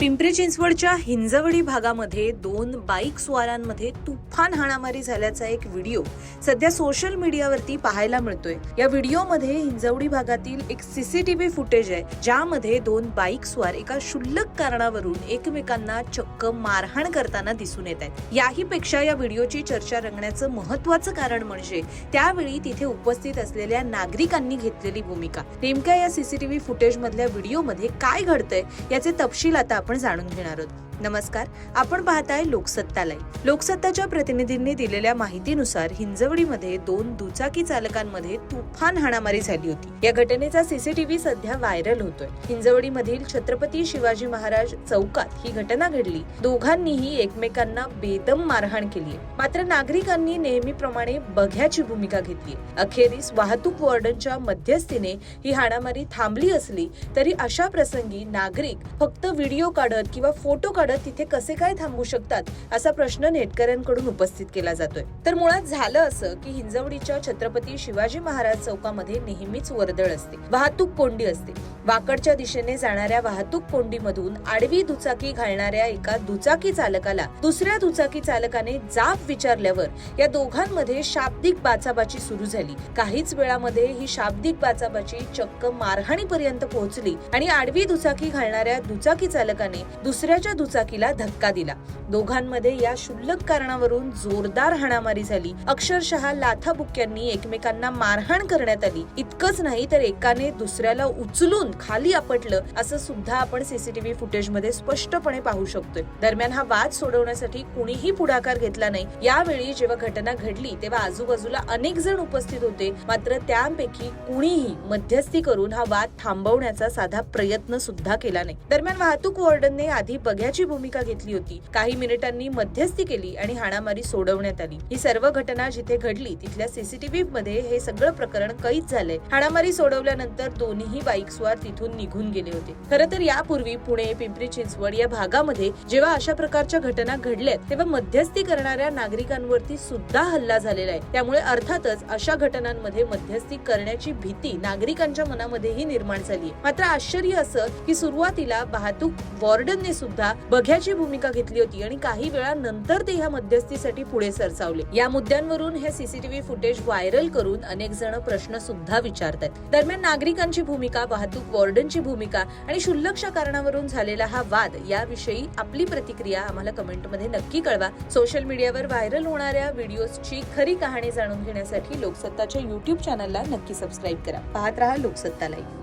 पिंपरी चिंचवडच्या हिंजवडी भागामध्ये दोन बाईक स्वारांमध्ये तुफान हाणामारी झाल्याचा एक व्हिडिओ सध्या सोशल मीडियावरती पाहायला मिळतोय. या व्हिडिओमध्ये हिंजवडी भागातील एक सीसीटीव्ही फुटेज आहे ज्यामध्ये दोन बाईक स्वार एका क्षुल्लक कारणावरून एकमेकांना चक्क मारहाण करताना दिसून येत आहेत. याही पेक्षा या व्हिडिओची चर्चा रंगण्याचं महत्वाचं कारण म्हणजे त्यावेळी तिथे उपस्थित असलेल्या नागरिकांनी घेतलेली भूमिका. नेमक्या या सीसीटीव्ही फुटेज मधल्या व्हिडिओमध्ये काय घडतंय याचे तपशील आता आपण जाणून घेणार आहोत. नमस्कार. आपण पाहताय लोकसत्ता लाईव्ह लोकसत्ताच्या प्रतिनिधींनी दिलेल्या माहितीनुसार हिंजवडीमध्ये दोन दुचाकी चालकांमध्ये तुफान हाणामारी झाली होती. या घटनेचा सीसीटीव्ही सध्या व्हायरल होतोय. हिंजवडीमधील छत्रपती शिवाजी महाराज चौकात ही घटना घडली. दोघांनीही एकमेकांना बेदम मारहाण केली मात्र नागरिकांनी नेहमीप्रमाणे बघ्याची भूमिका घेतली अखेरीस वाहतूक वॉर्डनच्या मध्यस्थीने ही हाणामारी थांबली असली तरी अशा प्रसंगी नागरिक फक्त व्हिडिओ काढत किंवा फोटो काढत तिथे कसे काय थांबू शकतात असा प्रश्न नेटकऱ्यांकडून उपस्थित केला जातोय. तर मुळात झालं असं की हिंजवडीच्या छत्रपती शिवाजी महाराज चौकामध्ये नेहमीच वर्दळ असते वाहतूक कोंडी असते. वाकडच्या दिशेने जाणाऱ्या वाहतूक कोंडीमधून आडवी दुचाकी घालणाऱ्या एका दुचाकी चालकाला दुसऱ्या दुचाकी चालकाने जाब विचारल्यावर या दोघांमध्ये शाब्दिक बाचाबाची सुरू झाली. काहीच वेळामध्ये ही शाब्दिक बाचाबाची चक्क मारहाणीपर्यंत पोहोचली आणि आडवी दुचाकी घालणाऱ्या दुचाकी चालकाने दुसऱ्याच्या दुचाकीला धक्का दिला. दोघांमध्ये या क्षुल्लक कारणावरून जोरदार हाणामारी झाली. अक्षरशः लाथाबुक्यांनी एकमेकांना मारहाण करण्यात आली. इतकंच नाही तर एकाने दुसऱ्याला उचलून खाली आपटलं असं सुद्धा आपण सीसीटीव्ही फुटेजमध्ये स्पष्टपणे पाहू शकतोय. दरम्यान हा वाद सोडवण्यासाठी कुणीही पुढाकार घेतला नाही. यावेळी जेव्हा घटना घडली तेव्हा आजूबाजूला अनेक जण उपस्थित होते. मात्र त्यापैकी कुणीही मध्यस्थी करून हा वाद थांबवण्याचा साधा प्रयत्न सुद्धा केला नाही. दरम्यान वाहतूक वॉर्डनने आधी बघ्याची भूमिका घेतली होती. काही मिनिटांनी मध्यस्थी केली आणि हाणामारी सोडवण्यात आली. ही सर्व घटना जिथे घडली तिथल्या सीसीटीव्ही मध्ये हे सगळं प्रकरण कैद झालंय. हाणामारी सोडवल्यानंतर दोन्ही बाईक स्वार तिथून निघून गेले होते. खरं तर यापूर्वी पुणे पिंपरी चिंचवड या भागामध्ये जेव्हा अशा प्रकारच्या घटना घडल्यात तेव्हा मध्यस्थी करणाऱ्या नागरिकांवरती सुद्धा हल्ला झालेला आहे. त्यामुळे अर्थातच अशा घटनांमध्ये मध्यस्थी करण्याची भीती नागरिकांच्या मनामध्येही निर्माण झाली मात्र आश्चर्य असं की सुरुवातीला वाहतूक वॉर्डनने सुद्धा बघ्याची भूमिका घेतली होती आणि काही वेळानंतर ते ह्या मध्यस्थीसाठी पुढे सरसावले. या मुद्द्यांवरून हे सीसीटीव्ही फुटेज व्हायरल करून अनेक जण प्रश्न सुद्धा विचारतात दरम्यान नागरिकांची भूमिका वाहतूक वॉर्डनची भूमिका आणि शुल्लक्ष कारणावरून झालेला हा वाद याविषयी आपली प्रतिक्रिया आम्हाला कमेंटमध्ये नक्की कळवा. सोशल मीडियावर व्हायरल होणाऱ्या व्हिडिओजची खरी कहाणी जाणून घेण्यासाठी लोकसत्ताच्या युट्यूब चॅनलला नक्की सबस्क्राईब करा. पाहत रहा लोकसत्ता लाईव्ह